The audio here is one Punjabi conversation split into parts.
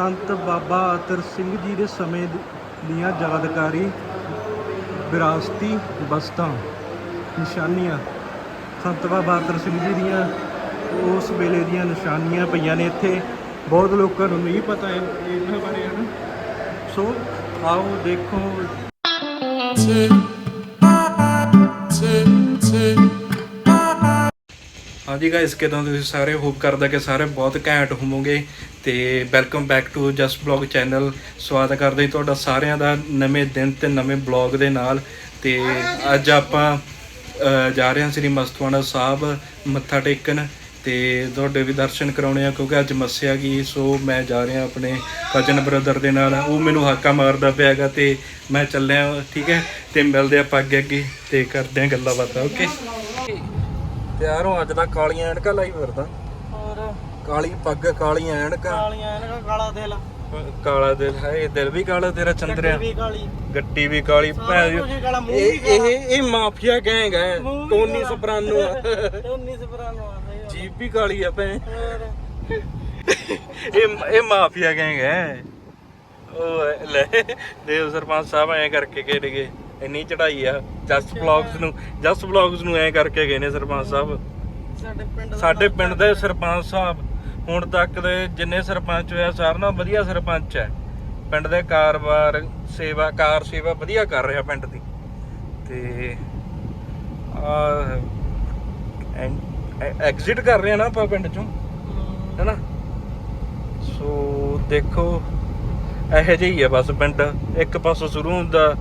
ਸੰਤ ਬਾਬਾ ਅਤਰ ਸਿੰਘ ਜੀ ਦੇ ਸਮੇਂ ਦੀਆਂ ਯਾਦਗਾਰੀ ਵਿਰਾਸਤੀ ਵਸਤਾਂ ਨਿਸ਼ਾਨੀਆਂ। ਸੰਤ ਬਾਬਾ ਅਤਰ ਸਿੰਘ ਜੀ ਦੀਆਂ ਉਸ ਵੇਲੇ ਦੀਆਂ ਨਿਸ਼ਾਨੀਆਂ ਪਈਆਂ ਨੇ ਇੱਥੇ। ਬਹੁਤ ਲੋਕਾਂ ਨੂੰ ਨਹੀਂ ਪਤਾ ਇਹ- ਇਹਨਾਂ ਬਾਰੇ ਹਨ। ਸੋ ਆਓ ਦੇਖੋ। ਹਾਂਜੀ ਗਾਇਸ ਕਿਦਾਂ ਤੁਸੀਂ ਸਾਰੇ? ਹੋਪ ਕਰਦਾ ਕਿ ਸਾਰੇ ਬਹੁਤ ਘੈਂਟ ਹੋਵੋਗੇ ਤੇ welcome back to just blog channel ਸਵਾਗਤ ਕਰਦੇ ਹਾਂ ਤੁਹਾਡਾ ਸਾਰਿਆਂ ਦਾ ਨਵੇਂ ਦਿਨ ਤੇ ਨਵੇਂ ਬਲੌਗ ਦੇ ਨਾਲ। ਤੇ ਅੱਜ ਆਪਾਂ ਜਾ ਰਹੇ ਹਾਂ ਸ੍ਰੀ ਮਸਤਵਾਣਾ ਸਾਹਿਬ ਮੱਥਾ ਟੇਕਣ। ਤੇ ਤੁਹਾਡੇ ਵੀ ਦਰਸ਼ਨ ਕਰਾਉਣੇ ਆ, ਕਿਉਂਕਿ ਅੱਜ ਮੱਸਿਆ ਗਈ ਸੋ ਮੈਂ ਜਾ ਰਿਹਾ ਆਪਣੇ ਕਜ਼ਨ ਬ੍ਰਦਰ ਦੇ ਨਾਲ। ਉਹ ਮੈਨੂੰ ਹਾਕਾ ਮਾਰਦਾ ਪਿਆ ਹੈਗਾ ਤੇ ਮੈਂ ਚੱਲਿਆ, ਠੀਕ ਹੈ? ਤੇ ਮਿਲਦੇ ਆਪਾਂ ਅੱਗੇ ਅੱਗੇ ਤੇ ਕਰਦੇ ਹਾਂ ਗੱਲਾਂ ਬਾਤਾਂ ਓਕੇ ਤਿਆਰ ਹੋ ਅੱਜ ਤਾਂ ਕਾਲੀਆਂ ਐਨਕਾਂ ਲਾਈ ਫਿਰਦਾ। ਹੋਰ? ਕਾਲੀ ਪੱਗ ਕਾਲੀਆਂ ਐਨਕਾਂ। ਕਾਲੀਆਂ ਕਾਲਾ ਦਿਲ। ਕਾਲਾ ਦਿਲ ਹੈ ਇਹ ਦਿਲ ਵੀ ਕਾਲਾ ਤੇਰਾ ਚੰਦਰਿਆ। ਵੀ ਕਾਲੀ। ਗੱਡੀ ਵੀ ਕਾਲੀ ਭੈਣ ਇਹ। ਇਹ ਇਹ ਮਾਫੀਆ ਗੈਂਗ ਹੈ ਟੋਨੀ। ਸਪਰਾਨੋ ਆ। 19 ਸਪਰਾਨੋ। ਜੀਪ ਵੀ ਕਾਲੀ ਆ ਭੈਣ। ਹੋਰ? ਇਹ ਇਹ ਮਾਫੀਆ ਗੈਂਗ ਹੈ। ਉਹ ਲੈ ਦੇਵ ਸਰਪੰਚ ਸਾਹਿਬ ਐ ਕਰਕੇ ਗਏ। ਨੇਗੇ ਇੰਨੀ ਚੜਾਈ ਆ ਜਸਟ ਬਲੌਗਸ ਨੂੰ ਜਸਟ ਬਲੌਗਸ ਨੂੰ ਐ ਕਰਕੇ ਗਏ ਨੇ ਸਰਪੰਚ ਸਾਹਿਬ। ਸਾਡੇ ਪਿੰਡ ਦਾ ਸਾਡੇ ਪਿੰਡ ਦੇ ਸਰਪੰਚ ਸਾਹਿਬ ਹੁਣ ਤੱਕ ਦੇ ਜਿੰਨੇ ਸਰਪੰਚ ਹੋਇਆ ਸਾਰਿਆਂ ਨਾਲੋਂ ਵਧੀਆ ਸਰਪੰਚ ਹੈ। ਪਿੰਡ ਦੇ ਕਾਰੋਬਾਰ ਸੇਵਾ ਕਾਰ ਸੇਵਾ ਵਧੀਆ ਕਰ ਰਿਹਾ ਪਿੰਡ ਦੀ। ਤੇ ਆ ਐਗਜ਼ਿਟ ਕਰ ਰਹੇ ਆ ਨਾ ਆਪਾਂ ਪਿੰਡ ਚੋਂ ਹੈਨਾ? ਸੋ ਦੇਖੋ ਇਹੋ ਜਿਹੀ ਹੀ ਆ ਬਸ ਪਿੰਡ। ਇੱਕ ਪਾਸੋਂ ਸ਼ੁਰੂ ਹੁੰਦਾ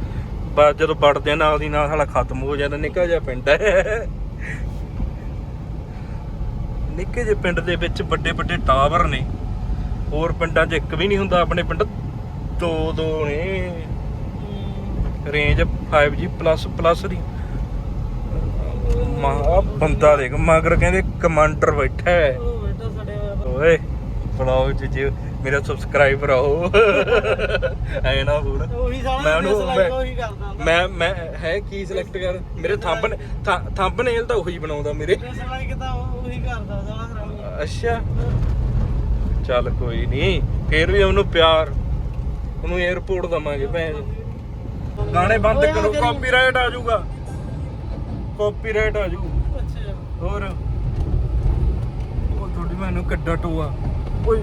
ਬਾਅਦ ਜਦੋਂ ਵੜਦੇ ਨਾਲ ਦੀ ਨਾਲ ਸਾਲਾ ਖਤਮ ਹੋ ਜਾਂਦਾ ਨਿੱਕਾ ਜਿਹਾ ਪਿੰਡ ਹੈ। ਨਿੱਕੇ ਜਿਹੇ ਪਿੰਡ ਦੇ ਵਿੱਚ ਵੱਡੇ ਵੱਡੇ ਟਾਵਰ ਨੇ। ਹੋਰ ਪਿੰਡਾਂ 'ਚ ਇੱਕ ਵੀ ਨਹੀਂ ਹੁੰਦਾ ਆਪਣੇ ਪਿੰਡ ਦੋ ਦੋ ਨੇ। ਰੇਂਜ 5G ਪਲੱਸ ਪਲੱਸ ਦੀ। ਮਾ ਬੰਦਾ ਦੇਖ ਮਗਰ ਕਹਿੰਦੇ ਕਮਾਂਡਰ ਬੈਠਾ ਹੈ। ਓਏ ਬਲੌਗ ਚ ਜੇ ਮੇਰਾ ਸਬਸਕ੍ਰਾਈਬਰ ਆਓ ਐ ਨਾ ਬੋਲ। ਉਹੀ ਸਾਲਾ ਮੈਂ ਉਹਨੂੰ- select ਉਹੀ ਕਰਦਾ ਹੁੰਦਾ। ਮੈਂ ਮੈਂ ਹੈ ਕੀ ਸਿਲੈਕਟ ਕਰ? ਮੇਰੇ ਥੰਬ ਥੰਬਨੇਲ ਤਾਂ ਉਹੀ ਬਣਾਉਂਦਾ ਮੇਰੇ। ਡਿਸਲਾਈਕ ਤਾਂ ਉਹ- ਉਹੀ ਕਰਦਾ ਸਾਲਾ ਹਰਾਮੀ ਅੱਛਾ। ਚੱਲ ਕੋਈ ਨਹੀਂ। ਫੇਰ ਵੀ ਉਹਨੂੰ ਪਿਆਰ। ਉਹਨੂੰ 에어ਪੋਰਟ ਦਵਾਂਗੇ ਭੈਣ। ਗਾਣੇ ਬੰਦ ਓਏ ਆ ਕਰੋ ਜਿਹੜੀ- ਕਾਪੀਰਾਈਟ ਆ ਜਾਊਗਾ। ਕਾਪੀਰਾਈਟ ਆ ਜਾਊ। ਅੱਛਾ। ਹੋਰ? ਉਹ ਤੁਹਾਡੀ ਮੈਨੂੰ ਕੱਡਾ ਟੋਆ। ਓਏ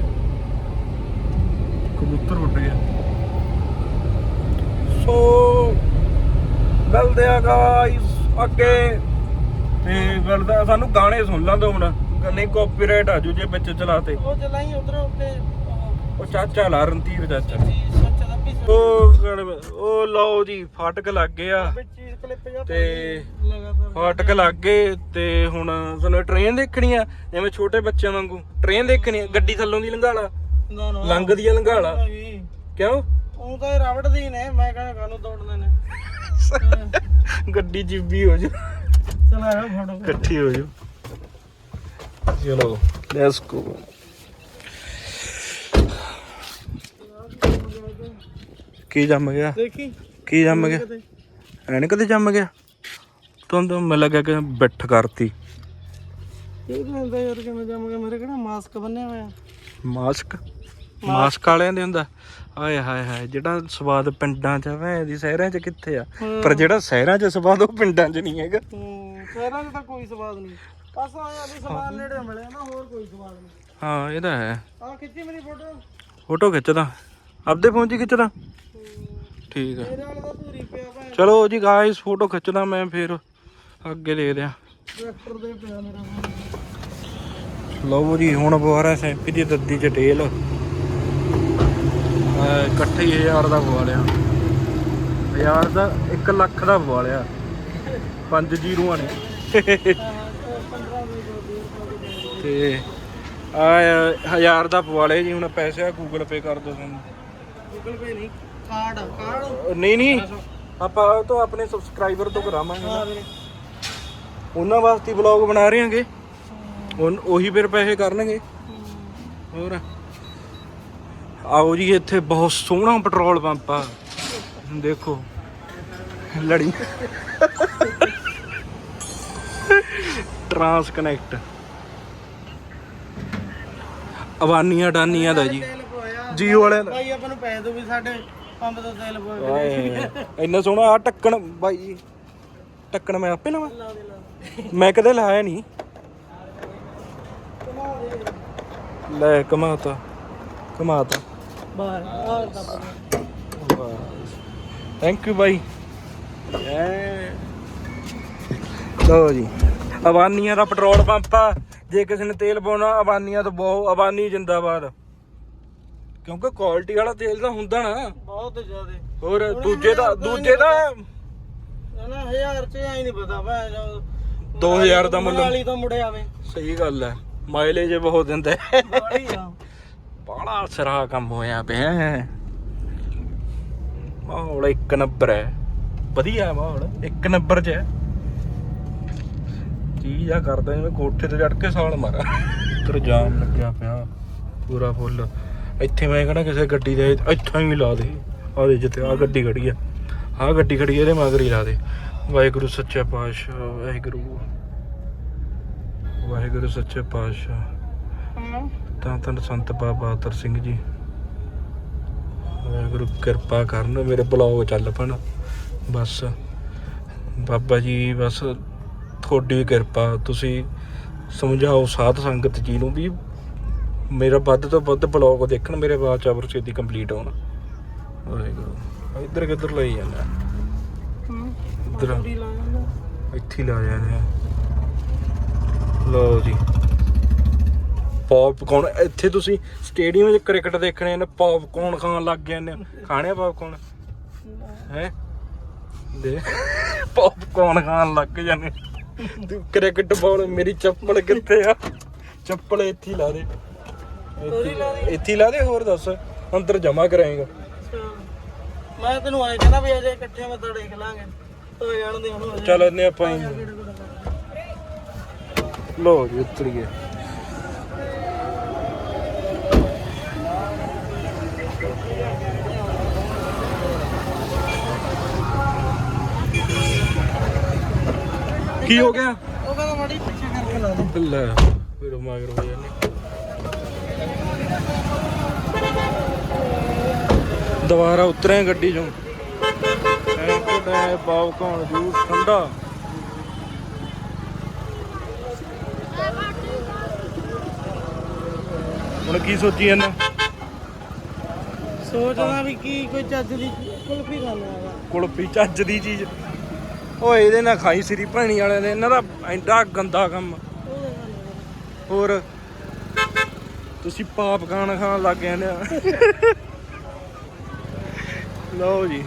ਕਬੂਤਰ ਉੱਡ ਗਿਆ ਸੋ ਮਿਲਦੇ ਆ ਗਾਇਸ ਅੱਗੇ। ਤੇ ਮਿਲਦਾ ਸਾਨੂੰ ਗਾਣੇ ਸੁਣ ਲਾਂਦੇ ਹੁਣ ਨਹੀਂ ਕਾਪੀਰਾਈਟ ਆ ਜੂ ਜੇ ਵਿੱਚ ਚਲਾਤੇ। ਉਹ ਚਲਾਈ ਉਧਰ ਉੱਤੇ ਉਹ ਚਾਚਾ ਲਾ ਰਣਧੀਰ ਚਾਚਾ। ਦਾ ਉਹ ਗਾਣੇ- ਉਹ ਲਓ ਜੀ ਫਾਟਕ ਲੱਗ ਗਿਆ ਤੇ ਲਗਾਤਾਰ ਫਾਟਕ ਲੱਗ ਗਏ ਤੇ ਹੁਣ ਸਾਨੂੰ ਟ੍ਰੇਨ ਦੇਖਣੀ ਆ ਜਿਵੇਂ ਛੋਟੇ ਬੱਚਿਆਂ ਵਾਂਗੂ। ਟ੍ਰੇਨ ਦੇਖਣੀ ਆ ਗੱਡੀ ਥੱਲੋਂ ਦੀ ਲੰਘਾਲਾ। ਨਾ ਨਾ ਲੰਘਦੀ ਆ ਲੰਘਾਲਾ ਕਿਉਂ? ਉਹ ਤਾਂ ਇਹ ਦੀ ਨੇ ਮੈਂ ਕਹਿੰਦਾ ਕਾਨੂੰ ਤੋੜਨੇ ਨੇ। ਗੱਡੀ ਜਿੱਬੀ ਹੋ ਜਾ। ਚਲਾ ਆ ਫੜੋ। ਇਕੱਠੀ ਹੋ ਜਾ। ਚਲੋ ਲੈਟਸ ਗੋ ਕੀ ਜੰਮ ਗਿਆ? ਦੇਖੀ। ਕੀ ਜੰਮ ਗਿਆ? ਕਿਤੇ। ਐਨਕ ਤੇ ਜੰਮ ਗਿਆ? ਤੁਹਾਨੂੰ ਤਾਂ ਮੈਨੂੰ ਲੱਗਾ ਕਿ ਬਿੱਠ ਕਰਤੀ। ਇਹ ਕਹਿੰਦਾ ਯਾਰ ਕਿਵੇਂ ਜੰਮ ਗਿਆ? ਮੇਰੇ ਕਿਹੜਾ ਮਾਸਕ ਬੰਨਿਆ ਹੋਇਆ? ਮਾਸਕ ਮਾਸਕ ਵਾਲਿਆਂ ਦੇ ਹੁੰਦਾ। ਆਏ ਹਾਏ ਹਾਏ ਜਿਹੜਾ ਸਵਾਦ ਪਿੰਡਾਂ 'ਚ ਆ ਦੀ ਸ਼ਹਿਰਾਂ 'ਚ ਕਿੱਥੇ ਆ? ਪਰ ਜਿਹੜਾ ਸ਼ਹਿਰਾਂ 'ਚ ਸਵਾਦ ਉਹ ਪਿੰਡਾਂ 'ਚ ਨਹੀਂ ਹੈਗਾ। ਸ਼ਹਿਰਾਂ 'ਚ ਤਾਂ ਕੋਈ ਸਵਾਦ ਨਹੀਂ। ਬਸ ਆਇਆ ਵੀ ਸਵਾਦ ਨੇੜੇ ਮਿਲਿਆ ਨਾ ਹੋਰ ਕੋਈ ਸਵਾਦ ਨਹੀਂ। ਹਾਂ ਇਹ ਤਾਂ ਹੈ। ਆ ਖਿੱਚੀ ਮੇਰੀ ਫੋਟੋ। ਫੋਟੋ ਖਿੱਚਦਾ। ਆਪਦੇ ਫੋਨ 'ਚ ਖਿੱਚਦਾ। ਠੀਕ ਆ। ਚਲੋ ਜੀ ਗਾਇਸ ਫੋਟੋ ਖਿੱਚਦਾ ਮੈਂ ਫਿਰ। ਅੱਗੇ ਦੇਖਦੇ ਆ ਟਰੈਕਟਰ ਦੇ ਪਿਆ ਮੇਰਾ ਲਓ ਜੀ ਹੁਣ ਬੁਆਰਾ ਸੈਂਪੀ ਦੀ ਦੱਦੀ ਚ ਟੇਲ ਐ ਇਕੱਠੇ ਹੀ ਹਜ਼ਾਰ ਦਾ ਪਵਾ ਲਿਆ ਹਜ਼ਾਰ ਦਾ 1 ਲੱਖ ਦਾ ਪਵਾ ਲਿਆ ਪੰਜ ਜੀਰੋਆਂ ਨੇ। 15 ਦੇ ਤੇ ਆ ਹਜ਼ਾਰ ਦਾ ਪਵਾ ਲਿਆ ਜੀ ਹੁਣ ਪੈਸੇ ਆ ਗੂਗਲ ਪੇ ਕਰ ਦੋ ਸਾਨੂੰ। ਗੂਗਲ ਪੇ ਨਹੀਂ ਕਾਰਡ ਕਾਰਡ ਨਹੀਂ ਨਹੀਂ ਆਪਾਂ ਉਹ ਤੋਂ ਆਪਣੇ ਸਬਸਕ੍ਰਾਈਬਰ ਤੋਂ ਕਰਾਵਾਂਗੇ ਹਾਂ ਨਾ। ਵੀਰੇ। ਉਹਨਾਂ ਵਾਸਤੇ ਵਲੌਗ ਬਣਾ ਰਹੇ ਹਾਂਗੇ। ਉਹੀ ਫਿਰ ਪੈਸੇ ਕਰਨਗੇ। ਹੋਰ? ਆਓ ਜੀ ਇੱਥੇ ਬਹੁਤ ਸੋਹਣਾ ਪੈਟਰੋਲ ਪੰਪ ਆ। ਦੇਖੋ ਲੜੀ। ਟਰਾਂਸ ਕਨੈਕਟ ਅਵਾਨੀਆਂ ਡਾਨੀਆਂ ਦਾ ਜੀ। ਜੀਓ ਵਾਲਿਆਂ ਦਾ। ਭਾਈ ਆਪਾਂ ਨੂੰ ਪੈਸੇ ਦੋ ਵੀ ਸਾਡੇ ਪੰਪ ਤੋਂ ਤੇਲ ਪਵਾ ਇੰਨਾ ਸੋਹਣਾ ਆ ਟੱਕਣ ਬਾਈ ਟੱਕਣ ਮੈਂ ਆਪੇ ਲਵਾਂ। ਮੈਂ ਕਦੇ ਲਾਇਆ ਨਹੀਂ। ਲੈ ਕਮਾਤਾ ਕਮਾਤਾ ਬਾਹਰ ਤਾਂ ਪਤਾ। ਥੈਂਕ ਯੂ ਬਾਈ। ਐ ਲਓ ਜੀ ਅਬਾਨੀਆਂ ਦਾ ਪੈਟਰੋਲ ਪੰਪ ਆ। ਜੇ ਕਿਸੇ ਨੇ ਤੇਲ ਪਾਉਣਾ ਅਬਾਨੀਆਂ ਤੋਂ ਬਹੁਤ ਅਬਾਨੀ ਜਿੰਦਾਬਾਦ। ਕਿਉਂਕਿ ਕੁਆਲਿਟੀ ਵਾਲਾ ਤੇਲ ਤਾਂ ਹੁੰਦਾ ਨਾ। ਬਹੁਤ ਜ਼ਿਆਦੇ। ਹੋਰ ਦੂਜੇ ਦਾ ਦੂਜੇ ਦਾ ਨਾ ਹਜ਼ਾਰ ਚ ਆਈ ਨਹੀਂ ਪਤਾ। ਭੈ ਜੋ 2000 ਦਾ ਮੁੱਲ ਵਾਲੀ ਤੋਂ ਮੁੜੇ ਆਵੇ ਸਹੀ ਗੱਲ ਹੈ ਮਾਈਲੇਜ ਬਹੁਤ ਦਿੰਦਾ। ਹੈ ਬਾੜੀ ਆ। ਬਾਲਾ ਸਰਾ ਕੰਮ ਹੋਇਆ ਪਿਆ ਮਾਹੌਲ ਇੱਕ ਨੰਬਰ ਹੈ। ਵਧੀਆ ਮਾਹੌਲ ਇੱਕ ਨੰਬਰ 'ਚ ਹੈ। ਚੀਜ਼ ਆ ਕਰਦਾ ਜਿਵੇਂ ਕੋਠੇ ਤੇ ਚੜ ਕੇ ਸਾਲ ਮਾਰਾ। ਇੱਧਰ ਜਾਮ ਲੱਗਿਆ ਪਿਆ। ਪੂਰਾ ਫੁੱਲ। ਇੱਥੇ ਮੈਂ ਕਹਣਾ ਕਿਸੇ ਗੱਡੀ ਦੇ ਇੱਥੋਂ ਹੀ ਲਾ ਦੇ। ਆ ਦੇ ਜਿੱਥੇ ਆ ਗੱਡੀ ਖੜੀ ਆ। ਆ ਗੱਡੀ ਖੜੀ ਇਹਦੇ ਮਗਰ ਹੀ ਲਾ ਦੇ। ਵਾਹਿਗੁਰੂ ਸੱਚਾ ਪਾਤਸ਼ਾਹ ਵਾਹਿਗੁਰੂ। ਵਾਹਿਗੁਰੂ ਸੱਚਾ ਪਾਤਸ਼ਾਹ। ਹਾਂ ਤਾਂ ਤਾਂ ਸੰਤ ਬਾਬਾ ਅਤਰ ਸਿੰਘ ਜੀ। ਵਾਹਿਗੁਰੂ ਕਿਰਪਾ ਕਰਨ ਮੇਰੇ ਬਲੌਗ ਚੱਲ ਪਣ। ਬਸ ਬਾਬਾ ਜੀ ਬਸ ਤੁਹਾਡੀ ਕਿਰਪਾ। ਤੁਸੀਂ ਸਮਝਾਓ ਸਾਧ ਸੰਗਤ ਜੀ ਨੂੰ ਵੀ ਮੇਰਾ ਵੱਧ ਤੋਂ ਵੱਧ ਬਲੌਗ ਦੇਖਣ ਮੇਰੇ ਬਾਅਦ ਚਾਵਰ ਛੇਤੀ ਕੰਪਲੀਟ ਹੋਣ। ਵਾਹਿਗੁਰੂ ਇੱਧਰ ਕਿੱਧਰ ਲਈ ਜਾਂਦਾ? ਹਾਂ ਇੱਧਰ। ਇੱਥੇ ਲਾ ਜਾਂਦੇ ਆ। ਲਓ ਜੀ। ਪੌਪਕੌਰਨ ਇੱਥੇ ਤੁਸੀਂ ਸਟੇਡੀਅਮ 'ਚ ਕ੍ਰਿਕਟ ਦੇਖਣੇ ਨੇ ਪੌਪਕੌਰਨ ਖਾਣ ਲੱਗ ਗਏ ਨੇ। ਖਾਣੇ ਪੌਪਕੌਰਨ ਹੈ? ਦੇ। ਪੌਪਕੌਰਨ ਖਾਣ ਲੱਗ ਜਾਂਦੇ ਤੂੰ ਕ੍ਰਿਕਟ ਬਾਲ ਮੇਰੀ ਚੱਪਲ ਕਿੱਥੇ ਆ? ਚੱਪਲ ਇੱਥੇ ਲਾ ਦੇ। ਇੱਥੇ ਲਾ ਦੇ ਹੋਰ ਦੱਸ। ਅੰਦਰ ਜਮਾ ਕਰਾਏਗਾ। ਮੈਂ ਤੈਨੂੰ ਆਏ ਕਹਿੰਦਾ ਵੀ ਅਜੇ ਇਕੱਠੇ ਮੱਥਾ ਟੇਕ ਲਾਂਗੇ। ਤੋ ਜਾਣ ਦੇ ਹੁਣ ਚੱਲ ਇੰਨੇ ਆਪਾਂ ਲੋ ਜੀ ਕੀ ਹੋ ਗਿਆ? ਉਹ ਕਹਿੰਦਾ ਮਾੜੀ ਪਿੱਛੇ ਕਰਕੇ ਲਾ ਦੇ। ਲੈ ਫਿਰ ਮਗਰ ਹੋ ਜਾਨੇ ਦੁਬਾਰਾ ਉਤਰੇ ਗੱਡੀ ਚੋਂ। ਐਂਕਟੇ ਪਾਪਕੌਰਨ ਜੂਸ ਠੰਡਾ। ਹੁਣ ਕੀ ਸੋਚੀ ਜਾਂਦਾ ਸੋਚਦਾ ਵੀ ਕੀ ਕੋਈ ਚੱਜ ਦੀ ਕੁਲਫੀ ਖਾਣਾ ਕੁਲਫੀ ਚੱਜ ਦੀ ਚੀਜ਼। ਓਏ, ਇਹਦੇ ਨਾਲ ਖਾਈ ਸ੍ਰੀ ਭੈਣੀ ਵਾਲਿਆਂ ਦੇ ਇਹਨਾਂ ਦਾ ਐਡਾ ਗੰਦਾ ਕੰਮ। ਹੋਰ, ਤੁਸੀਂ ਪਾਪ ਖਾਣ ਖਾਣ ਲੱਗ ਗਏ ਨੇ। ਲਓ ਜੀ,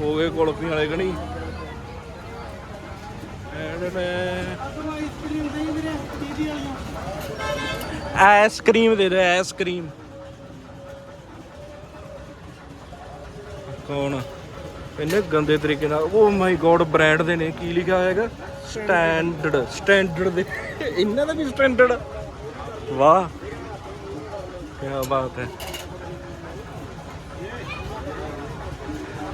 ਹੋ ਗਏ ਕੁਲਫੀ ਵਾਲੇ ਕਣੀ। ਐਡ ਨੇ ਆਪਾਂ ਦੇ ਵੀਰੇ ਦੀਦੀ ਵਾਲੀਆਂ ਆਈਸਕ੍ਰੀਮ ਦੇ ਦੇ, ਆਈਸਕ੍ਰੀਮ। ਕੌਣ? ਇੰਨੇ ਗੰਦੇ ਤਰੀਕੇ ਨਾਲ ਓ ਮਾਈ ਗੋਡ ਬ੍ਰਾਂਡ ਦੇ ਨੇ ਕੀ ਲਿਖਿਆ ਹੈਗਾ? ਸਟੈਂਡਰਡ ਸਟੈਂਡਰਡ ਦੇ। ਇਹਨਾਂ ਦਾ ਵੀ ਸਟੈਂਡਰਡ ਵਾਹ ਕੀ ਬਾਤ ਹੈ।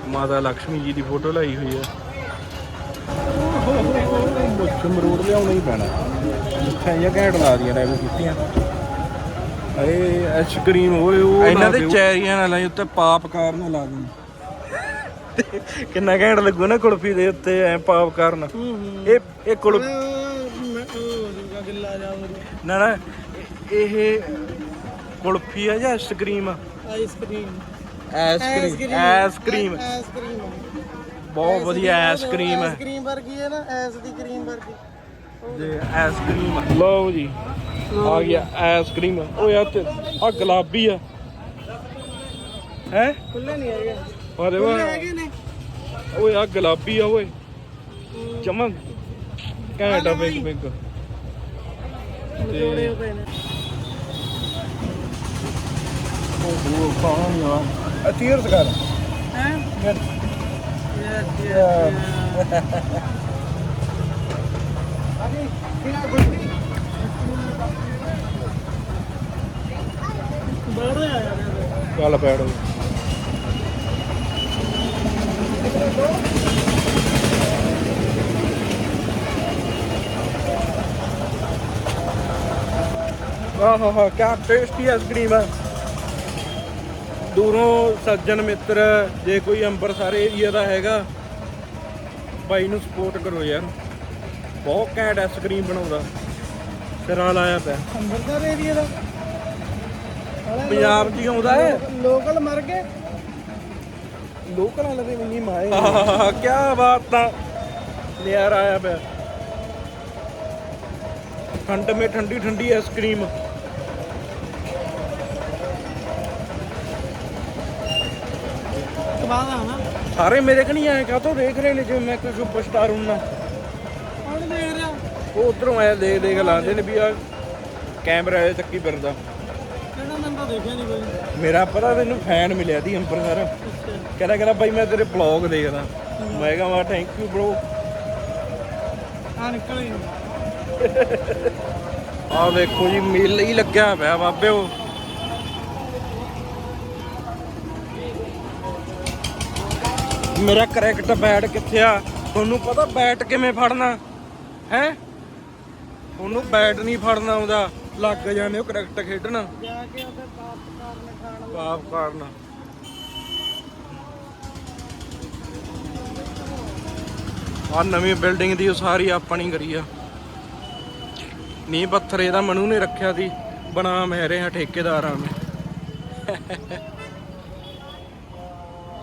ਮਾਤਾ ਲక్ష్ਮੀ ਜੀ ਦੀ ਫੋਟੋ ਲਾਈ ਹੋਈ ਹੈ। ਮੁੱਛ ਮਰੂੜ ਲਿਆਉਣਾ ਹੀ ਪੈਣਾ। ਮੁੱਛਾਂ ਜਾਂ ਘੈਂਟ ਲਾ ਦੀਆਂ ਨੇ ਵੀ ਕੀਤੀਆਂ। ਏ ਆਈਸਕ੍ਰੀਮ ਓਏ ਉਹ ਇਹਨਾਂ ਦੇ ਚੈਰੀਆਂ ਨਾਲ ਲਾਈ ਉੱਤੇ ਪਾਪ ਕਾਰਨ ਲਾ ਕਿੰਨਾ ਘੈਂਟ ਲੱਗੂ ਨਾ ਕੁਲਫੀ ਦੇ ਉੱਤੇ ਐ ਪਾਪ ਕਾਰਨ। ਇਹ ਇਹ ਕੁਲ ਗਿੱਲਾ ਜਾ ਨਾ ਨਾ ਇਹ ਕੁਲਫੀ ਆ ਜਾਂ ਆਈਸਕ੍ਰੀਮ? ਆ ਆਈਸਕ੍ਰੀਮ ਆਈਸਕ੍ਰੀਮ। ਆਈਸਕ੍ਰੀਮ। ਆਈਸਕ੍ਰੀਮ। ਬਹੁਤ ਵਧੀਆ ਆਈਸਕ੍ਰੀਮ ਹੈ। ਆਈਸਕ੍ਰੀਮ ਵਰਗੀ ਹੈ ਨਾ ਐਸ ਦੀ ਕਰੀਮ ਵਰਗੀ। ਜੇ ਆਈਸਕ੍ਰੀਮ ਲਓ ਜੀ ਆ ਗਿਆ ਆਈਸਕ੍ਰੀਮ। ਓਏ ਆ ਤੇ ਆ ਗੁਲਾਬੀ ਆ। ਹੈ? ਖੁੱਲੇ ਨਹੀਂ ਹੈਗੇ। ਅਰੇ ਹੈਗੇ ਨੇ। ਓਏ ਆ ਗੁਲਾਬੀ ਆ ਓਏ। ਜਮਾ ਘੈਂਟ ਆ ਜੋੜੇ ਪਏ ਨੇ। ਉਹ ਆ ਤੀਰਥ ਕਰ ਹੈ? ਯਾਰ। ਯਾਰ ਬਾਹਰ ਆ ਯਾਰ। ਚੱਲ ਪੈੜ ਆਹ ਹਾ ਹਾ ਕੀ ਟੇਸਟੀ ਆਈਸਕ੍ਰੀਮ ਹੈ ਦੂਰੋਂ ਸੱਜਣ ਮਿੱਤਰ ਜੇ ਕੋਈ ਅੰਮ੍ਰਿਤਸਰ ਏਰੀਆ ਦਾ ਹੈਗਾ ਬਾਈ ਨੂੰ ਸਪੋਰਟ ਕਰੋ ਯਾਰ। ਬਹੁਤ ਘੈਂਟ ਆਈਸਕ੍ਰੀਮ ਬਣਾਉਂਦਾ। ਸਿਰਾ ਲਾਇਆ ਪਿਆ। ਅੰਮ੍ਰਿਤਸਰ ਏਰੀਆ ਦਾ। ਪੰਜਾਬ 'ਚ ਹੀ ਆਉਂਦਾ ਹੈ ਲੋਕਲ ਮਰ ਗਏ। ਲੋਕਲ ਵਾਲੇ ਦੇ ਨਹੀਂ ਮਾਏ ਕੀ ਬਾਤ ਤਾਂ। ਨਿਆਰ ਆਇਆ ਪਿਆ। ਠੰਡ ਮੇ ਠੰਡੀ ਠੰਡੀ ਆਈਸਕ੍ਰੀਮ ਆ ਨਾ ਸਾਰੇ ਮੇਰੇ ਕਨੀ ਆਏ ਕਾ ਤੋਂ ਦੇਖ ਰਹੇ ਨੇ ਜਿਵੇਂ ਮੈਂ ਕੋਈ ਸੁਪਰਸਟਾਰ ਹੁੰਨਾ ਹੁਣ ਦੇਖ ਰਿਹਾ? ਉਹ ਉਧਰੋਂ ਆਇਆ ਦੇਖ ਦੇਖ ਲਾਉਂਦੇ ਨੇ ਵੀ ਆ ਕੈਮਰਾ ਇਹ ਚੱਕੀ ਫਿਰਦਾ। ਦੇਖਿਆ ਨਹੀਂ ਕੋਈ ਮੇਰਾ ਪਤਾ ਤੈਨੂੰ ਫੈਨ ਮਿਲਿਆ ਦੀ ਅੰਬਰਸਰ ਕਹਿੰਦਾ ਕਹਿੰਦਾ ਬਾਈ ਮੈਂ ਤੇਰੇ ਬਲੌਗ ਦੇਖਦਾ। ਮੈਂ ਕਿਹਾ ਵਾ ਥੈਂਕ ਯੂ ਬ్రో ਆ ਨਿਕਲ ਹੀ ਆਹ ਦੇਖੋ ਜੀ ਮੇਲਾ ਹੀ ਲੱਗਿਆ ਪਿਆ ਬਾਬਿਓ। ਮੇਰਾ ਕਰੈਕਟ ਬੈਟ ਕਿੱਥੇ ਆ? ਤੁਹਾਨੂੰ ਪਤਾ ਬੈਟ ਕਿਵੇਂ ਫੜਨਾ? ਹੈ? ਉਹਨੂੰ ਬੈਟ ਨਹੀਂ ਫੜਨਾ ਆਉਂਦਾ। ਲੱਗ ਜਾਂਦੇ ਉਹ ਕਰੈਕਟ ਖੇਡਣ। ਜਾ ਕੇ ਪਾਪ ਕਾਰਨ ਖਾਣ ਪਾਪ ਕਾਰਨ। ਆ ਨਵੀਂ ਬਿਲਡਿੰਗ ਦੀ ਉਸਾਰੀ ਆਪਣੀ ਕਰੀ ਆ। ਨੀ ਪੱਥਰ ਇਹਦਾ ਮਨੂ ਨੇ ਰੱਖਿਆ ਸੀ ਬਣਾ ਮੈਂ ਰਿਹਾ ਠੇਕੇਦਾਰਾਂ ਨੇ।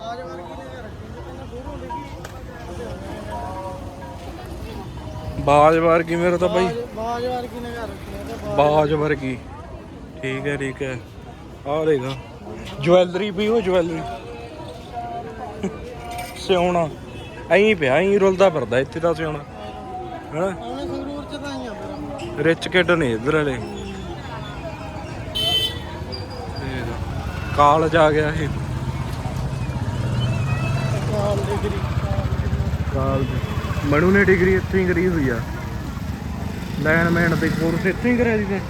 ਆਜ ਵਰਗੀ ਨੇ ਰੱਖੀ ਤੇ ਪਹਿਲਾਂ ਦੂਰੋਂ ਦੇਖੀ ਬਾਜ ਵਰਗੀ ਮੇਰੇ ਤਾਂ ਬਾਈ? ਬਾਜ ਵਰਗੀ ਨੇ ਰੱਖੀ ਤੇ ਬਾਜ ਵਰਗੀ ਠੀਕ ਹੈ ਠੀਕ ਹੈ। ਆ ਦੇਖਾ। ਜਵੈਲਰੀ ਵੀ ਉਹ ਜਵੈਲਰੀ। ਸਿਉਣਾ। ਐਂ ਪਿਆ, ਐਂ ਰੁਲਦਾ ਫਿਰਦਾ, ਇੱਥੇ ਦਾ ਸਿਉਣਾ। ਹੈਨਾ? ਉਹਨੇ ਸੰਗਰੂਰ ਰਿਚ ਕਿੱਡ ਨੇ ਇਧਰ ਵਾਲੇ। ਕਾਲਜ ਆ ਗਿਆ ਇਹ। ਕਾਲਜ ਮਨੂ ਨੇ ਡਿਗਰੀ ਇੱਥੇ ਹੀ ਕਰੀ ਹੋਈ ਆ। ਲੈਂਡਮੈਨ ਦੇ ਕੋਰਸ ਇੱਥੇ ਹੀ ਕਰਿਆ ਸੀ ਤੇ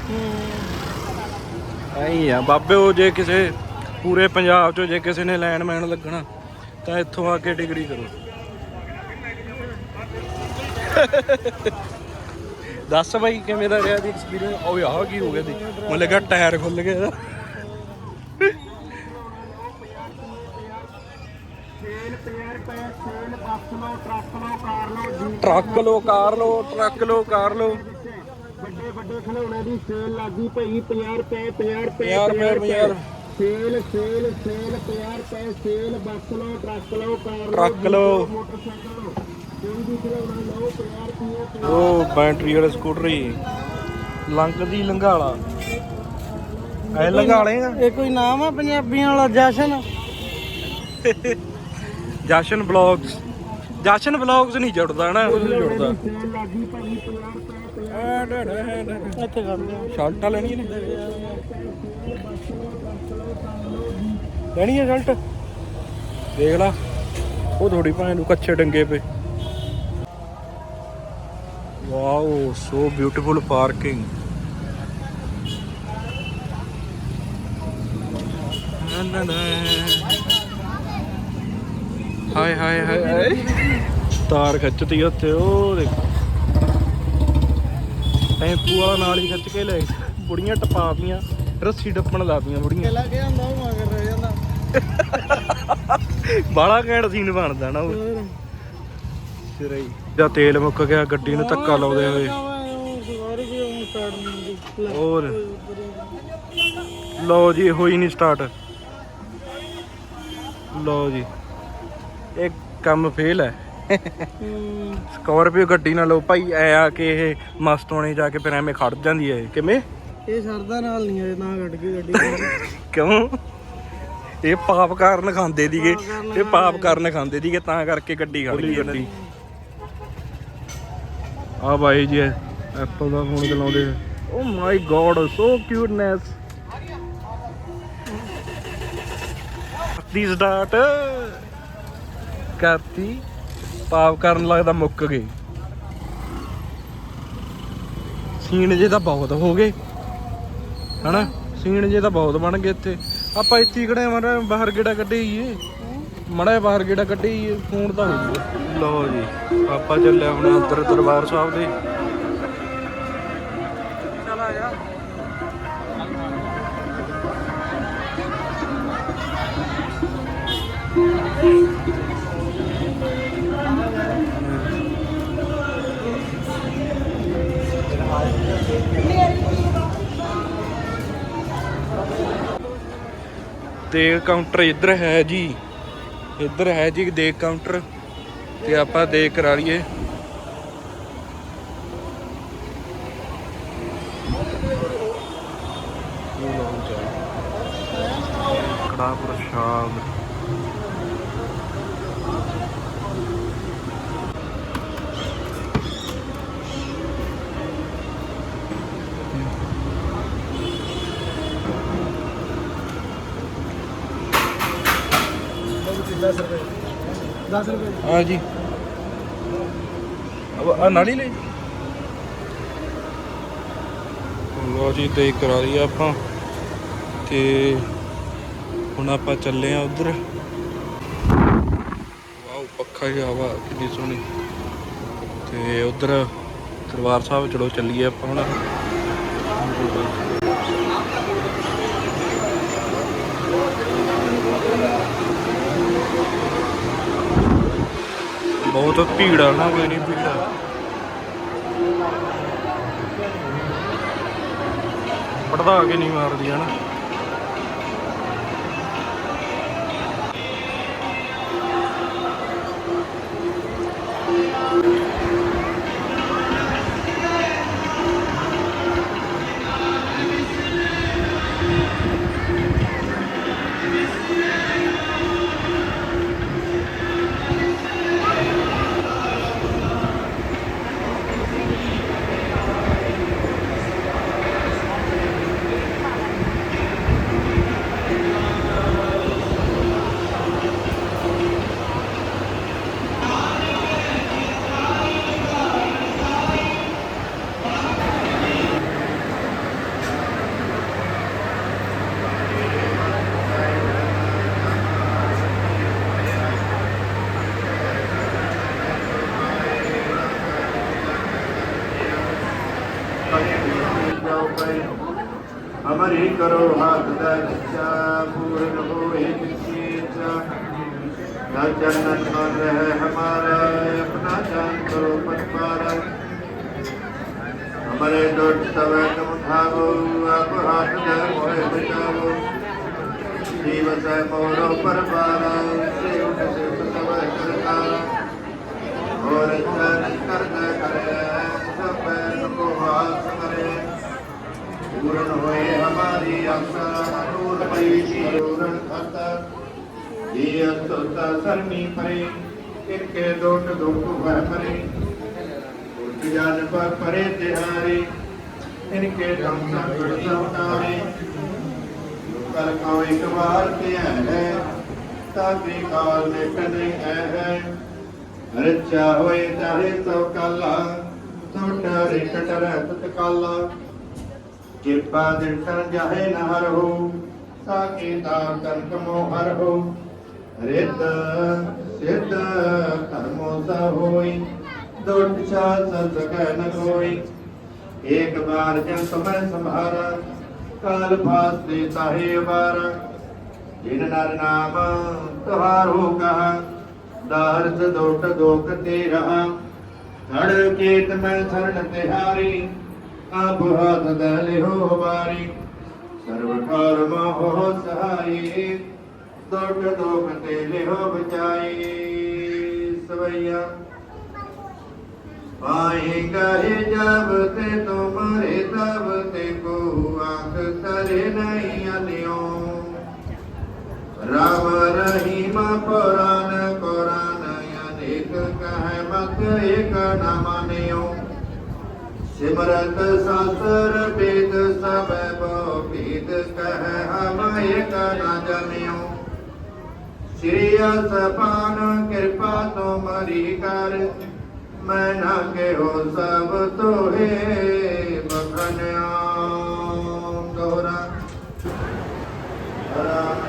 ਐਂ ਆ, ਬਾਬੇ ਉਹ ਜੇ ਕਿਸੇ ਪੂਰੇ ਪੰਜਾਬ ਚੋਂ ਜੇ ਕਿਸੇ ਨੇ ਲੈਂਡਮੈਨ ਲੱਗਣਾ, ਤਾਂ ਇੱਥੋਂ ਆ ਕੇ ਡਿਗਰੀ ਕਰੋ। ਦੱਸ ਬਾਈ ਕਿਵੇਂ ਦਾ ਰਿਹਾ ਦੀ ਐਕਸਪੀਰੀਅੰਸ ਓਏ ਆਹ ਕੀ ਹੋ ਗਿਆ ਦੀ ਮੈਨੂੰ ਲੱਗਾ ਟਾਇਰ ਖੁੱਲ ਗਿਆ ਇਹਦਾ ਟਰੱਕ ਲੋ ਕਾਰ ਲੋ ਟਰੱਕ ਲੋ ਕਾਰ ਲੋ। ਵੱਡੇ ਵੱਡੇ ਖਿਡੌਣੇ ਦੀ ਸੇਲ ਲੱਗੀ ਭਈ 50 ਰੁਪਏ 50 ਰੁਪਏ। 50 ਰੁਪਏ ਸੇਲ ਸੇਲ ਸੇਲ 50 ਰੁਪਏ ਸੇਲ ਬੱਸ ਲਓ ਟਰੱਕ ਲਓ ਕਾਰ ਲਓ ਟਰੱਕ ਲੋ। ਮੋਟਰਸਾਈਕਲ ਲਓ ਕੋਈ ਵੀ ਖਿਡੌਣਾ ਲਓ 50 ਰੁਪਏ ਉਹ ਬੈਟਰੀ ਵਾਲਾ ਸਕੂਟਰੀ। ਲੰਘਦੀ ਲੰਘਾਲਾ। ਐ ਲੰਘਾ ਲੇਗਾ ਇਹ ਕੋਈ ਨਾਮ ਆ ਪੰਜਾਬੀਆਂ ਵਾਲਾ ਜਸ਼ਨ? ਜਸ਼ਨ ਬਲੌਗਸ। ਜਸ਼ਨ ਬਲੌਗਸ ਨਹੀਂ ਜੁੜਦਾ ਨਾ। ਜੁੜਦਾ। ਇੱਥੇ ਖੜ ਜਾ ਸ਼ਰਟਾਂ ਲੈਣੀਆਂ ਨੇ। ਲੈਣੀ ਹੈ ਸ਼ਰਟ। ਦੇਖ ਲਾ, ਉਹ ਥੋੜੀ ਭਾਵੇਂ ਨੂੰ ਕੱਚੇ ਡੰਗੇ ਪਏ। ਵਾਓ ਸੋ ਬਿਊਟੀਫੁਲ ਪਾਰਕਿੰਗ ਹਾਏ ਹਾਏ ਹਾਏ। ਹਾਏ ਤਾਰ ਖਿੱਚਤੀ ਉੱਥੇ ਉਹ ਦੇਖ। ਟੈਂਪੂ ਵਾਲਾ ਨਾਲ ਹੀ ਖਿੱਚ ਕੇ ਲੈ ਬੁੜੀਆਂ ਟਪਾਤੀਆਂ ਰੱਸੀ ਡੱਪਣ ਲਾਤੀਆਂ ਬੁੜੀਆਂ। ਕਿਲਾ ਕੇ ਆਂਦਾ ਉਹ ਮਗਰ ਰਹਿ ਜਾਂਦਾ। ਬਾਲਾ ਘੈਂਟ ਸੀਨ ਬਣਦਾ ਨਾ ਉਹ। ਸਿਰੇ ਦਾ ਤੇਲ ਮੁੱਕ ਗਿਆ ਗੱਡੀ ਨੂੰ ਧੱਕਾ ਲਾਉਂਦੇ ਹੋਏ। ਹੁੰਦੀ। ਹੋਰ। ਲਓ ਜੀ ਹੋਈ ਨਹੀਂ ਸਟਾਰਟ ਲਓ ਜੀ। ਇਹ ਕੰਮ ਫੇਲ ਹੈ। ਸਕਾਰਪੀਓ ਗੱਡੀ ਨਾਲ ਭਾਈ ਐ ਆ ਕਿ ਇਹ ਮਸਤੋਣੇ ਜਾ ਕੇ ਫਿਰ ਐਵੇਂ ਖੜ ਜਾਂਦੀ ਹੈ। ਕਿਵੇਂ? ਇਹ ਸਰਦਾ ਨਾਲ ਨਹੀਂ ਅਜੇ ਤਾਂ ਕੱਢ ਗਈ ਗੱਡੀ ਕਿਉਂ? ਇਹ ਪਾਪ ਕਾਰਨ ਖਾਂਦੇ ਦੀਗੇ ਇਹ ਪਾਪ ਕਾਰਨ ਖਾਂਦੇ ਦੀਗੇ ਤਾਂ ਕਰਕੇ ਗੱਡੀ ਖੜ ਗਈ ਗੱਡੀ। ਆ ਬਾਈ ਜੀ ਐਪਲ ਦਾ ਫੋਨ ਚਲਾਉਂਦੇ oh my god so cuteness ਦੀ ਸਟਾਰਟ ਕਰਤੀ, ਪਾਪ ਕਰਨ ਲੱਗਦਾ ਮੁੱਕ ਗਏ ਸੀਨ ਜੇ ਤਾਂ ਬਹੁਤ ਹੋ ਗਏ। ਹਨਾ? ਸੀਨ ਜੇ ਤਾਂ ਬਹੁਤ ਬਣ ਗਏ ਇੱਥੇ। ਆਪਾਂ ਇੱਥੇ ਹੀ ਖੜੇ ਮਾਰਾ ਬਾਹਰ ਗੇੜਾ ਕੱਢੀਏ। ਮੜਾ ਬਾਹਰ ਗੇੜਾ ਕੱਢੀਏ, ਫੋਨ ਤਾਂ ਹੋ ਜੂਗਾ ਲਓ ਜੀ, ਆਪਾਂ ਚੱਲਿਆ ਹੁਣ ਅੰਦਰ ਦਰਬਾਰ ਸਾਹਿਬ ਦੇ। ਦੇਗ ਕਾਊਂਟਰ ਇੱਧਰ ਹੈ ਜੀ। ਇੱਧਰ ਹੈ ਜੀ ਦੇਗ ਕਾਊਂਟਰ ਤੇ ਆਪਾਂ ਦੇਗ ਕਰਾ ਲਈਏ। ਕੜਾ ਪ੍ਰਸ਼ਾਦ ਹਾਂ ਜੀ। ਅਬ ਆ ਨਾਲੀ ਲੈ ਲੋ ਜੀ, ਤੇ ਕਰਾ ਲਈ ਆਪਾਂ। ਤੇ ਹੁਣ ਆਪਾਂ ਚੱਲੇ ਆ ਉਧਰ। ਵਾਓ, ਪੱਖਾ ਹੀ ਹਵਾ, ਕਿੰਨੀ ਸੋਹਣੀ। ਤੇ ਉਧਰ ਦਰਬਾਰ ਸਾਹਿਬ ਚਲੋ ਚੱਲੀਏ ਆਪਾਂ ਹੁਣ। ਬਹੁਤ ਭੀੜ ਆ ਨਾ ਕੋਈ ਨਹੀਂ ਭੀੜ ਆ। ਪੜਦਾ ਕੇ ਨਹੀਂ ਮਾਰਦੀ ਹਨ? ਤਵੇ ਤੁਮ ਠਾਗੋ ਆਪ ਹੱਥ ਦੇ ਮੋਹਿ ਮਿਟਾਵੋ ਜੀਵ ਸੈ ਪੌਰੋ ਪਰਵਾਰਾ ਸੇ ਉਠ ਸੇ ਤਵੇ ਕਰਤਾਰਾ। ਹੋਰ ਕਰ ਕਰਨਾ ਕਰੇ ਸਭੈ ਕੋ ਵਾਸ ਕਰੇ। ਪੂਰਨ ਹੋਏ ਹਮਾਰੀ ਆਸਾ ਨੂਰ ਪਈ ਜੀਵਨ ਖਾਤਾ। ਜੀ ਅਸਤਾ ਸਰਨੀ ਪਰੇ ਇੱਕੇ ਦੋਟ ਦੁੱਖ ਭਰ ਪਰੇ। ਜਨ ਪਰੇ ਤਿਹਾਰੇ ਇਨਕੇ ਦਮਨਾ ਗੁਰ ਸਬਦਾਣੇ ਕਲ ਕਉ ਇੱਕ ਵਾਰ ਧਿਆ ਹੈ ਤਾਕੇ ਕਾਲ ਨੇ ਕਨੇ ਹੈ ਹੈ। ਰਚਾ ਹੋਏ ਤਾਰੇ ਸੋ ਕਲਾ ਸੋਟਾ ਰਿਕਟ ਰਤ ਕਲਾ। ਕਿਰਪਾ ਦਿਨ ਕਰ ਜਾਹੇ ਨਹਰ ਹੋ ਤਾਕੇ ਤਾਰ ਕਰਕ ਮੋਹਰ ਹੋ। ਰਿਤ ਸਿੱਧ ਧਰਮੋ ਸਾ ਹੋਈ ਦੁਰਚਾ ਸਤ ਕੈ ਨ ਕੋਈ। ਏਕ ਬਾਰ ਜਨ ਸਮੈ ਸੰਭਾਰਾ ਕਾਲ ਫਾਸ ਦੇ ਤਾਹੇ ਵਾਰ। ਜਿਨ ਨਰ ਨਾਮ ਤੁਹਾਰੋ ਕਹਾ, ਦਾਰਤ ਦੋਟ ਦੋਕ ਤੇ ਰਹਾ। ਧੜ ਕੇਤ ਮੈਂ ਸਰਣ ਤਿਹਾਰੀ ਆਪ ਹਾਥ ਦਲੇ ਹੋ ਬਾਰੀ ਸਰਵ ਕਰਮ ਹੋ ਸਹਾਈ ਦੋਟ ਦੋਖ ਤੇ ਲਿਹੋ ਬਚਾਈ। ਸਵਈਆ ਪਾਏ ਗਏ ਜਬ ਤੇ ਤੁਮਰੇ ਤਬ ਤੇ ਕੋ ਆਖ ਤਰੇ ਨਹੀਂ ਅਲਿਓ ਰਾਮ ਰਹੀਮ ਪੁਰਾਨ ਕੁਰਾਨ ਅਨੇਕ ਕਹਿ ਮਤ ਏਕ ਨਾ ਮਾਨਿਓ। ਸਿਮਰਤ ਸਾਸਰ ਬੇਦ ਸਭ ਬੋ ਭੇਦ ਕਹਿ ਹਮ ਏਕ ਨਾ ਜਾਣਿਓ ਸ੍ਰੀ ਅਸਪਾਨ ਕਿਰਪਾ ਤੁਮਰੀ ਕਰ ਮੈਂ ਨਾ ਕਹਿਓ ਸਭ ਤੋਹੇ ਬਖਨਿਆ ਦੋਰਾ ਰਾਮ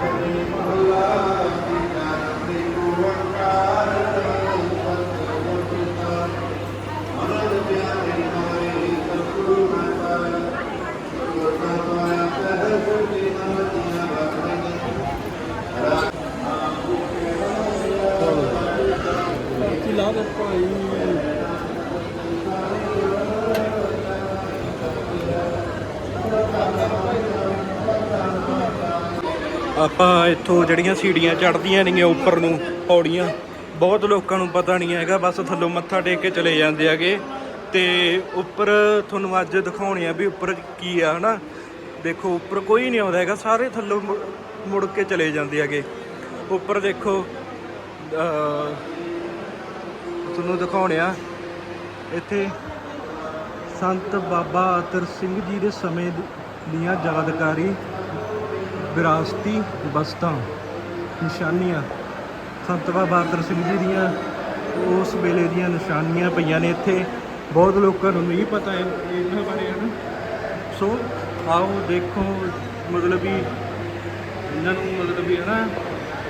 ਮਹਲਾ ਕੀ ਨਾਮ ਦੀ ਓੰਕਾਰ ਸਤਿਗੁਰ ਪਿਤਾ ਅਮਰ ਪਿਆਰੇ ਮਾਰੇ ਸਤਿਗੁਰੂ ਮਾਤਾ ਸਤਿਗੁਰ ਮਾਤਾ ਕਹਿ ਸੁਤੀ ਨਾਮਤੀਆਂ ਬਾਖਣੀ ਕੀ ਲਾ ਦੇ ਭਾਈ ਆਪਾਂ ਇੱਥੋਂ ਜਿਹੜੀਆਂ ਸੀੜੀਆਂ ਚੜਦੀਆਂ ਨੇਗੀਆਂ ਉੱਪਰ ਨੂੰ, ਪੌੜੀਆਂ, ਬਹੁਤ ਲੋਕਾਂ ਨੂੰ ਪਤਾ ਨਹੀਂ ਹੈਗਾ, ਬਸ ਥੱਲੋਂ ਮੱਥਾ ਟੇਕ ਕੇ ਚਲੇ ਜਾਂਦੇ ਹੈਗੇ। ਤੇ ਉੱਪਰ ਤੁਹਾਨੂੰ ਅੱਜ ਦਿਖਾਉਣੇ ਆ ਵੀ ਉੱਪਰ ਕੀ ਆ, ਹਨਾ? ਦੇਖੋ, ਉੱਪਰ ਕੋਈ ਨਹੀਂ ਆਉਂਦਾ ਹੈਗਾ, ਸਾਰੇ ਥੱਲੋਂ ਮੁੜ- ਮੁੜ ਕੇ ਚਲੇ ਜਾਂਦੇ ਹੈਗੇ। ਉੱਪਰ ਦੇਖੋ ਤੁਹਾਨੂੰ ਦਿਖਾਉਣੇ ਆ, ਇੱਥੇ ਸੰਤ ਬਾਬਾ ਅਤਰ ਸਿੰਘ ਜੀ ਦੇ ਸਮੇਂ ਦੀਆਂ ਯਾਦਗਾਰੀ। ਵਿਰਾਸਤੀ ਵਸਤਾਂ ਨਿਸ਼ਾਨੀਆਂ ਸੰਤ ਬਾਬਾ ਅਤਰ ਸਿੰਘ ਜੀ ਦੀਆਂ, ਉਸ ਵੇਲੇ ਦੀਆਂ ਨਿਸ਼ਾਨੀਆਂ ਪਈਆਂ ਨੇ ਇੱਥੇ। ਬਹੁਤ ਲੋਕਾਂ ਨੂੰ ਨਹੀਂ ਪਤਾ ਹੈ ਇਹਨਾਂ ਬਾਰੇ, ਹਨ? ਸੋ ਆਓ ਦੇਖੋ, ਮਤਲਬ ਵੀ ਇਹਨਾਂ ਨੂੰ ਮਤਲਬ ਵੀ ਹੈ ਨਾ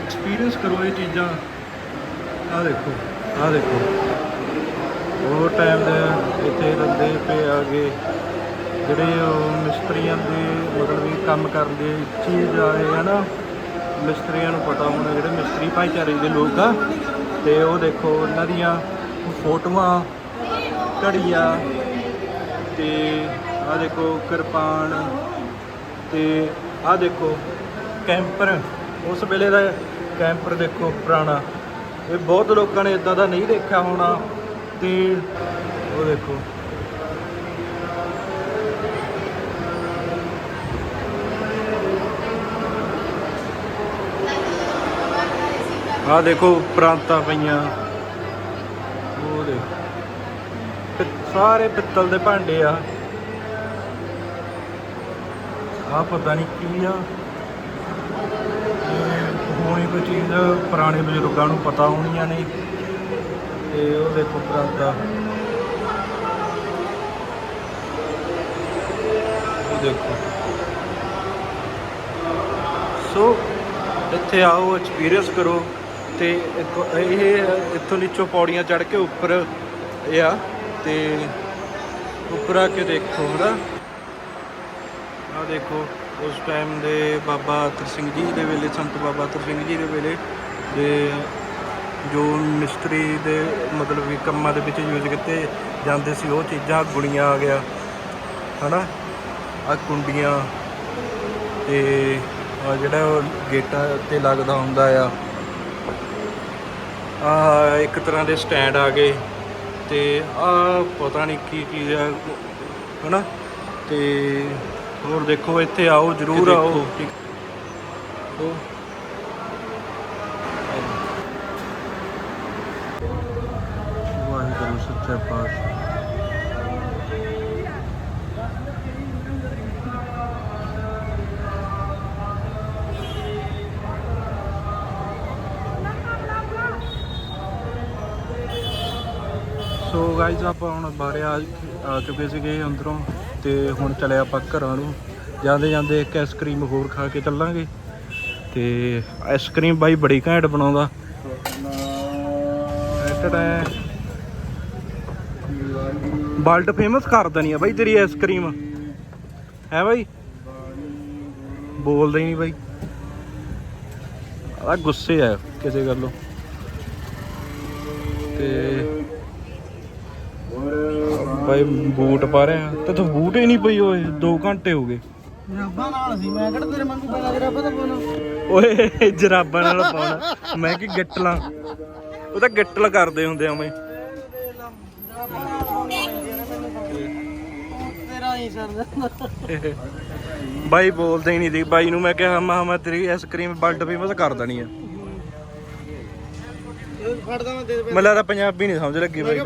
ਐਕਸਪੀਰੀਅੰਸ ਕਰੋ ਇਹ ਚੀਜ਼ਾਂ। ਆਹ ਦੇਖੋ ਆਹ ਦੇਖੋ। ਉਹ ਟਾਈਮ ਦੇ ਇੱਥੇ ਰੰਦੇ ਪਏ ਗਏ ਜਿਹੜੇ ਉਹ ਮਿਸਤਰੀਆਂ ਦੇ ਮਤਲਬ ਵੀ ਕੰਮ ਕਰਨ ਦੇ ਚੀਜ਼ ਆ ਹੈ ਨਾ ਮਿਸਤਰੀਆਂ ਨੂੰ ਪਤਾ ਹੋਣਾ ਜਿਹੜੇ ਮਿਸਤਰੀ ਭਾਈਚਾਰੇ ਦੇ ਲੋਕ ਆ, ਤੇ ਉਹ ਦੇਖੋ ਉਹਨਾਂ ਦੀਆਂ ਫੋਟੋਆਂ, ਘੜੀਆਂ ਤੇ ਆ ਦੇਖੋ ਕਿਰਪਾਨ ਤੇ ਆ ਦੇਖੋ ਕੈਂਪਰ, ਉਸ ਵੇਲੇ ਦਾ ਕੈਂਪਰ ਦੇਖੋ ਪੁਰਾਣਾ। ਇਹ ਬਹੁਤ ਲੋਕਾਂ ਨੇ ਇਦਾਂ ਦਾ ਨਹੀਂ ਦੇਖਿਆ ਹੋਣਾ ਤੇ ਉਹ ਦੇਖੋ ਆਹ ਦੇਖੋ ਪ੍ਰਾਂਤਾਂ ਪਈਆਂ। ਉਹ ਦੇਖੋ। ਪਿ- ਸਾਰੇ ਪਿੱਤਲ ਦੇ ਭਾਂਡੇ ਆ। ਆ ਪਤਾ ਨਹੀਂ ਕੀ ਆ। ਇਹ ਹੋਣੀ ਕੋਈ ਚੀਜ਼ ਪੁਰਾਣੇ ਬਜ਼ੁਰਗਾਂ ਨੂੰ ਪਤਾ ਹੋਣੀਆਂ ਨੇ। ਤੇ ਉਹ ਦੇਖੋ ਪ੍ਰਾਂਤਾਂ। ਉਹ ਦੇਖੋ। ਸੋ, ਇੱਥੇ ਆਓ ਐਕਸਪੀਰੀਅੰਸ ਕਰੋ। ਤੇ ਇੱਕ ਇਹ ਇੱਥੋਂ ਨੀਚੋਂ ਪੌੜੀਆਂ ਚੜ੍ਹ ਕੇ ਉੱਪਰ ਇਹ ਆ ਤੇ ਉੱਪਰ ਆ ਕੇ ਦੇਖੋ ਹਨਾ। ਆ ਦੇਖੋ, ਉਸ ਟਾਈਮ ਦੇ ਬਾਬਾ ਅਤਰ ਸਿੰਘ ਜੀ ਦੇ ਵੇਲੇ, ਸੰਤ ਬਾਬਾ ਅਤਰ ਸਿੰਘ ਜੀ ਦੇ ਵੇਲੇ ਦੇ ਜੋ ਮਿਸਤਰੀ ਦੇ ਮਤਲਬ ਵੀ ਕੰਮਾਂ ਦੇ ਵਿੱਚ ਯੂਜ਼ ਕੀਤੇ ਜਾਂਦੇ ਸੀ, ਉਹ ਚੀਜ਼ਾਂ ਗੁਣੀਆਂ ਆ ਗਿਆ, ਹਨਾ। ਆ ਕੁੰਡੀਆਂ ਤੇ ਜਿਹੜਾ ਉਹ ਗੇਟਾਂ ਤੇ ਲੱਗਦਾ ਹੁੰਦਾ ਆ ਆ ਇੱਕ ਤਰ੍ਹਾਂ ਦੇ ਸਟੈਂਡ ਆ ਗਏ ਤੇ ਆ ਪਤਾ ਨਹੀਂ ਕੀ ਚੀਜ਼ ਆ ਹਨਾ? ਤੇ ਹੋਰ ਦੇਖੋ ਇੱਥੇ ਆਓ ਜਰੂਰ ਆਓ। ਉਹ ਵਾਹਿਗੁਰੂ ਸੱਚਾ ਪਾਤਸ਼ਾਹ ਸੋ ਗਾਇਜ਼ ਆਪਾਂ ਹੁਣ ਬਾਰੇ ਆ ਆ ਚੁੱਕੇ ਸੀਗੇ ਅੰਦਰੋਂ ਤੇ ਹੁਣ ਚਲੇ ਆਪਾਂ ਘਰਾਂ ਨੂੰ। ਜਾਂਦੇ ਜਾਂਦੇ ਇੱਕ ਆਈਸਕ੍ਰੀਮ ਹੋਰ ਖਾ ਕੇ ਚੱਲਾਂਗੇ। ਤੇ ਆਈਸਕ੍ਰੀਮ ਬਾਈ ਬੜੀ ਘੈਂਟ ਬਣਾਉਂਦਾ। ਐਟੜਾ ਵਰਲਡ ਫੇਮਸ ਕਰ ਦਣੀ ਆ ਬਾਈ ਤੇਰੀ ਆਈਸਕ੍ਰੀਮ ਹੈ ਬਾਈ? ਬੋਲਦਾ ਹੀ ਨਹੀਂ ਬਾਈ। ਆ ਗੁੱਸੇ ਆ ਕਿਸੇ ਗੱਲੋਂ। ਤੇ ਭਾਈ ਬੂਟ ਪਾ ਰਿਹਾ ਤੇ ਤੂੰ ਬੂਟ ਹੀ ਨਹੀਂ ਪਈ ਓਏ 2 ਘੰਟੇ ਹੋ ਗਏ। ਰੱਬਾ ਨਾਲ ਸੀ ਮੈਂ ਕਿਹੜਾ ਤੇਰੇ ਵਾਂਗੂ ਪਹਿਲਾਂ ਓਏ ਜਰਾਬਾਂ ਨਾਲ ਪਾਉਣਾ। ਮੈਂ ਕਿ ਗਿੱਟਲਾਂ। ਉਹ ਤਾਂ ਗਿੱਟਲ ਕਰਦੇ ਹੁੰਦੇ ਆ ਮੈਂ ਬਾਈ ਬੋਲਦਾ ਹੀ ਨਹੀਂ ਦੀ ਬਾਈ ਨੂੰ ਮੈਂ ਕਿਹਾ ਮਾ ਮੈਂ ਤੇਰੀ ਆਈਸਕ੍ਰੀਮ ਵਰਲਡ ਫੇਮਸ ਕਰ ਦੇਣੀ ਆ। ਫੜਦਾ ਮੈਂ ਦੇ ਦੇ ਮੈਨੂੰ ਲੱਗਦਾ ਪੰਜਾਬੀ ਨਹੀਂ ਸਮਝ ਲੱਗੀ ਬਾਈ। ਕਿਹਾ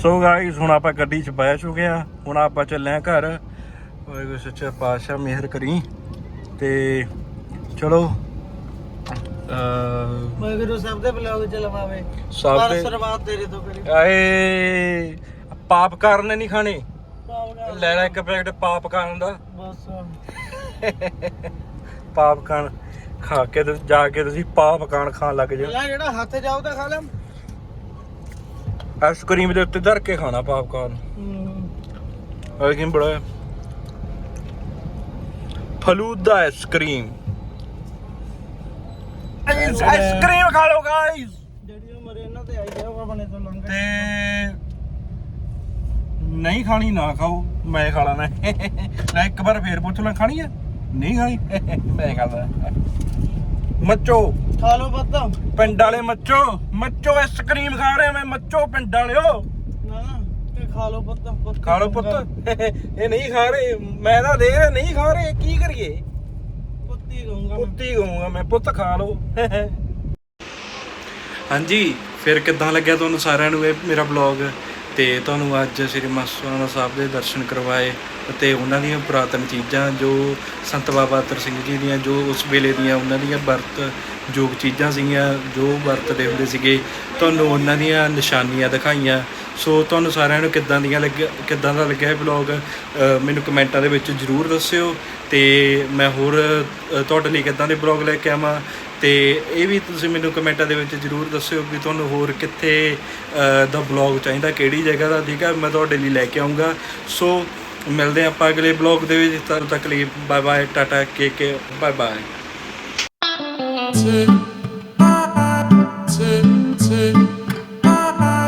ਸੋ ਗਾਇਸ ਹੁਣ ਆਪਾਂ ਗੱਡੀ 'ਚ ਬਹਿ ਚੁੱਕੇ ਆ ਹੁਣ ਆਪਾਂ ਚੱਲੇ ਆ ਘਰ। ਵਾਹਿਗੁਰੂ ਸੱਚਾ ਪਾਤਸ਼ਾਹ ਮਿਹਰ ਕਰੀ। ਤੇ ਚਲੋ ਅ ਵਾਹਿਗੁਰੂ ਸਭ ਦੇ ਬਲੌਗ ਚ ਲਵਾਵੇ। ਸਭ ਪਰ ਦੇ ਸ਼ੁਰੂਆਤ ਤੇਰੇ ਤੋਂ ਕਰੀ। ਆਏ ਪਾਪ ਕਰਨੇ ਨਹੀਂ ਖਾਣੇ। ਲੈ ਲੈ ਇੱਕ ਪੈਕਟ ਪਾਪਕਾਰਨ ਦਾ। ਬਸ। ਪਾਪਕਾਰਨ ਖਾ ਕੇ ਜਾ ਕੇ ਤੁਸੀਂ ਪਾਪਕਾਰਨ ਖਾਣ ਲੱਗ ਜਾਓ। ਜਿਹੜਾ ਹੱਥ ਜਾਓ ਤਾਂ ਖਾ ਲੈ। ਆਈਸਕ੍ਰੀਮ ਦੇ ਉੱਤੇ ਧਰ ਕੇ ਖਾਣਾ ਪਾਪਕਾਰਨ ਆਈਸਕ੍ਰੀਮ ਬੜਾ ਹੈ। ਫਲੂਦਾ ਆਈਸਕ੍ਰੀਮ ਆਈਸਕ੍ਰੀਮ ਖਾ ਲਓ ਗਾਇਸ ਜਿਹੜੀ ਉਹ ਮਰੇ ਇਹਨਾਂ ਤੇ ਆਈ ਉਹ ਬਣੇ ਤੋਂ ਲੰਘ ਤੇ ਨਹੀਂ ਖਾਣੀ ਨਾ ਖਾਓ। ਮੈਂ ਖਾ ਲੈਣਾ। ਲੈ ਇੱਕ ਵਾਰ ਫੇਰ ਪੁੱਛ ਲੈ ਖਾਣੀ ਆ ਨਹੀਂ ਖਾਣੀ? ਮੈਂ ਖਾ ਲੈਣਾ ਮੱਚੋ। ਖਾ ਲਓ ਪੱਤਾ ਪਿੰਡ ਵਾਲੇ ਮੱਚੋ। ਮੱਚੋ ਆਈਸਕ੍ਰੀਮ ਖਾ ਰਹੇ ਮੈਂ ਮੱਚੋ ਪਿੰਡ ਵਾਲਿਓ। ਨਾ ਨਾ ਤੇ ਖਾ ਲਓ ਪੱਤਾ ਪੁੱਤ ਖਾ ਲਓ ਪੁੱਤ। ਇਹ ਨਹੀਂ ਖਾ ਰਹੇ ਮੈਂ ਤਾਂ ਦੇ ਰਿਹਾ ਨਹੀਂ ਖਾ ਰਹੇ ਕੀ ਕਰੀਏ? ਪੁੱਤੀ ਕਹੂੰਗਾ ਮੈਂ। ਪੁੱਤੀ ਕਹੂੰਗਾ ਮੈਂ ਪੁੱਤ ਖਾ ਲਓ। ਹਾਂਜੀ ਫਿਰ ਕਿੱਦਾਂ ਲੱਗਿਆ ਤੁਹਾਨੂੰ ਸਾਰਿਆਂ ਨੂੰ ਇਹ ਮੇਰਾ ਬਲੌਗ ਤੇ ਤੁਹਾਨੂੰ ਅੱਜ ਸ੍ਰੀ ਮਸਤਾਨਾ ਸਾਹਿਬ ਦੇ ਦਰਸ਼ਨ ਕਰਵਾਏ। ਅਤੇ ਉਹਨਾਂ ਦੀਆਂ ਪੁਰਾਤਨ ਚੀਜ਼ਾਂ ਜੋ ਸੰਤ ਬਾਬਾ ਅਤਰ ਸਿੰਘ ਜੀ ਦੀਆਂ, ਜੋ ਉਸ ਵੇਲੇ ਦੀਆਂ ਉਹਨਾਂ ਦੀਆਂ ਵਰਤ ਯੋਗ ਚੀਜ਼ਾਂ ਸੀਗੀਆਂ, ਜੋ ਵਰਤਦੇ ਹੁੰਦੇ ਸੀਗੇ, ਤੁਹਾਨੂੰ ਉਹਨਾਂ ਦੀਆਂ ਨਿਸ਼ਾਨੀਆਂ ਦਿਖਾਈਆਂ। ਸੋ ਤੁਹਾਨੂੰ ਸਾਰਿਆਂ ਨੂੰ ਕਿੱਦਾਂ ਦੀਆਂ ਲੱਗਿਆ, ਕਿੱਦਾਂ ਦਾ ਲੱਗਿਆ ਇਹ ਬਲੌਗ ਮੈਨੂੰ ਕਮੈਂਟਾਂ ਦੇ ਵਿੱਚ ਜਰੂਰ ਦੱਸਿਓ ਤੇ ਮੈਂ ਹੋਰ ਤੁਹਾਡੇ ਲਈ ਕਿੱਦਾਂ ਦੇ ਬਲੌਗ ਲੈ ਕੇ ਆਵਾਂ। ਤੇ ਇਹ ਵੀ ਤੁਸੀਂ ਮੈਨੂੰ ਕਮੈਂਟਾਂ ਦੇ ਵਿੱਚ ਜਰੂਰ ਦੱਸਿਓ ਕਿ ਤੁਹਾਨੂੰ ਹੋਰ ਕਿੱਥੇ ਦਾ ਬਲੌਗ ਚਾਹੀਦਾ, ਕਿਹੜੀ ਜਗ੍ਹਾ ਦਾ, ਠੀਕ ਹੈ ਮੈਂ ਤੁਹਾਡੇ ਲਈ ਲੈ ਕੇ ਆਉਂਗਾ ਸੋ ਮਿਲਦੇ ਹਾਂ ਆਪਾਂ ਅਗਲੇ ਬਲੌਗ ਦੇ ਵਿੱਚ, ਤਦ ਤੱਕ ਲਈ ਬਾਏ ਬਾਏ ਟਾਟਾ, ਕੇ ਕੇ ਬਾਏ ਬਾਏ